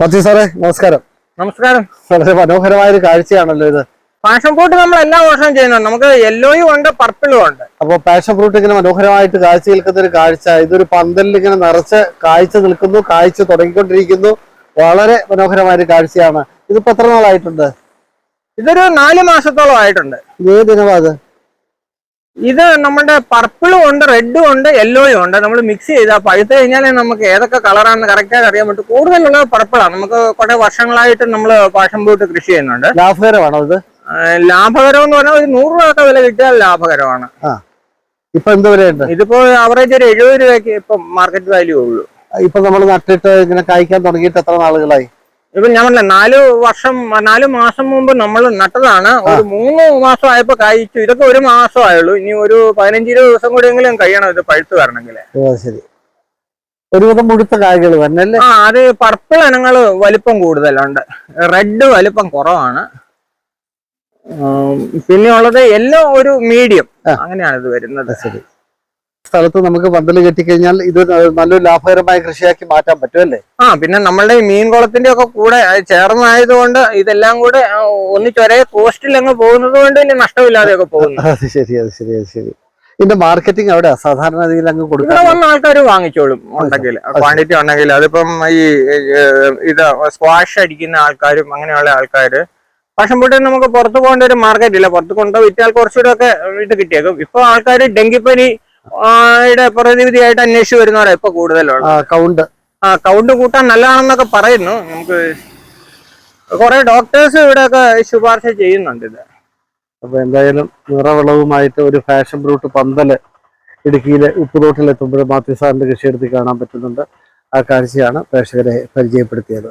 മത്തി സാറേ നമസ്കാരം. നമസ്കാരം. വളരെ മനോഹരമായ ഒരു കാഴ്ചയാണല്ലോ ഇത്. പാഷൻ ഫ്രൂട്ട് നമ്മൾ എല്ലാ വർഷവും ചെയ്യുന്നുണ്ട് നമുക്ക് യെല്ലോയും ഉണ്ട് പർപ്പിളും ഉണ്ട്. അപ്പൊ പാഷൻ ഫ്രൂട്ട് ഇങ്ങനെ മനോഹരമായിട്ട് കാഴ്ച നിൽക്കുന്ന ഒരു കാഴ്ച. ഇതൊരു പന്തലിൽ ഇങ്ങനെ നിറച്ച് കാഴ്ച നിൽക്കുന്നു കാഴ്ച തുടങ്ങിക്കൊണ്ടിരിക്കുന്നു. വളരെ മനോഹരമായ ഒരു കാഴ്ചയാണ്. ഇതിപ്പോ എത്ര നാളായിട്ടുണ്ട്? ഇതൊരു നാല് മാസത്തോളം ആയിട്ടുണ്ട്. ഏത് ദിനമാണ് അത്? ഇത് നമ്മുടെ പർപ്പിളും ഉണ്ട് റെഡും ഉണ്ട് യെല്ലോയും ഉണ്ട്. നമ്മൾ മിക്സ് ചെയ്താൽ പഴുത്ത് കഴിഞ്ഞാലേ നമുക്ക് ഏതൊക്കെ കളറാണെന്ന് കറക്റ്റായിട്ട് അറിയാൻ പറ്റും. കൂടുതലുള്ളത് പർപ്പിളാണ് നമുക്ക് കുറെ വർഷങ്ങളായിട്ട് നമ്മൾ പാഷൻ പോയിട്ട് കൃഷി ചെയ്യുന്നുണ്ട്. ലാഭകരമാണോ ഇത്? ലാഭകരം എന്ന് പറഞ്ഞാൽ ഒരു നൂറ് രൂപ വില കിട്ടിയാൽ ലാഭകരമാണ്. ഇപ്പൊ എന്ത് വിലയുണ്ട്? ഇതിപ്പോ ആവറേജ് ഒരു എഴുപത് രൂപയ്ക്ക് ഇപ്പൊ മാർക്കറ്റ് വാല്യൂ ഉള്ളൂ. ഇപ്പൊ നമ്മൾ നട്ടിട്ട് ഇങ്ങനെ കായ്ക്കാൻ തുടങ്ങിയിട്ട് എത്ര നാളുകളായി? ഇപ്പൊ ഞാൻ പറഞ്ഞ നാല് വർഷം നാല് മാസം മുമ്പ് നമ്മൾ നട്ടതാണ്. ഒരു മൂന്ന് മാസം ആയപ്പോ കായ്ച്ചു ഇതൊക്കെ ഒരു മാസം ആയുള്ളൂ ഇനി ഒരു പതിനഞ്ച് ഇരുപത് ദിവസം കൂടിയെങ്കിലും കഴിയണം ഇത് പഴുത്ത് വരണമെങ്കിൽ ഓ ശരി. ഒരുവിധം മുഴുത്ത കായ്കൾ തന്നെ ആ അത് പർപ്പിൾ ഇനങ്ങൾ വലിപ്പം കൂടുതലുണ്ട്. റെഡ് വലിപ്പം കുറവാണ്. പിന്നെ ഉള്ളത് എല്ലാം ഒരു മീഡിയം അങ്ങനെയാണ് ഇത് വരുന്നത്. ശരി. സ്ഥലത്ത് നമുക്ക് പന്തൽ കെട്ടിക്കഴിഞ്ഞാൽ ഇത് നല്ലൊരു ലാഭകരമായ കൃഷിയാക്കി മാറ്റാൻ പറ്റുമല്ലേ ആ പിന്നെ നമ്മളുടെ ഈ മീൻ കുളത്തിന്റെ ഒക്കെ കൂടെ ചേർന്നായതുകൊണ്ട് ഇതെല്ലാം കൂടെ ഒന്നിച്ചൊരേ കോസ്റ്റിൽ അങ്ങ് പോകുന്നത് കൊണ്ട് ഇനി നഷ്ടമില്ലാതെയൊക്കെ പോകുന്നു. അത് ശരി അത് ശരി അത് ശരി. ഇതിന്റെ മാർക്കറ്റിംഗ് അവിടെ സാധാരണ രീതിയിൽ അങ്ങ് കൊടുക്കും വന്ന ആൾക്കാർ വാങ്ങിച്ചോളും ഉണ്ടെങ്കിൽ ക്വാണ്ടിറ്റി ഉണ്ടെങ്കിൽ. അതിപ്പം ഈ ഇത് സ്ക്വാഷ് അടിക്കുന്ന ആൾക്കാരും അങ്ങനെയുള്ള ആൾക്കാര് പക്ഷെ ഇവിടെ നമുക്ക് പുറത്ത് പോകേണ്ട ഒരു മാർക്കറ്റ് ഇല്ല. പുറത്ത് കൊണ്ടുപോയി വിറ്റാൽ കുറച്ചുകൂടെ ഒക്കെ ഇത് കിട്ടിയേക്കും. ഇപ്പൊ ആൾക്കാർ ഡെങ്കിപ്പനി യുടെ പ്രതിവിധിയായിട്ട് അന്വേഷിച്ച് വരുന്നവരാ ഇപ്പൊ കൂടുതലുള്ളത്. കൗണ്ട്. ആ കൗണ്ട് കൂട്ടാൻ നല്ലതാണെന്നൊക്കെ പറയുന്നു. നമുക്ക് കുറെ ഡോക്ടേഴ്സ് ഇവിടെയൊക്കെ ശുപാർശ ചെയ്യുന്നുണ്ട് ഇത്. അപ്പൊ എന്തായാലും നിറവിളവുമായിട്ട് ഒരു ഫാഷൻ ബ്രൂട്ട് പന്തൽ ഇടുക്കിയിലെ ഉപ്പുതോട്ടിൽ എത്തുമ്പോൾ മാത്യു സാറിന്റെ കൃഷിയെടുത്ത് കാണാൻ പറ്റുന്നുണ്ട്. ആ കാഴ്ചയാണ് പ്രേക്ഷകരെ പരിചയപ്പെടുത്തിയത്.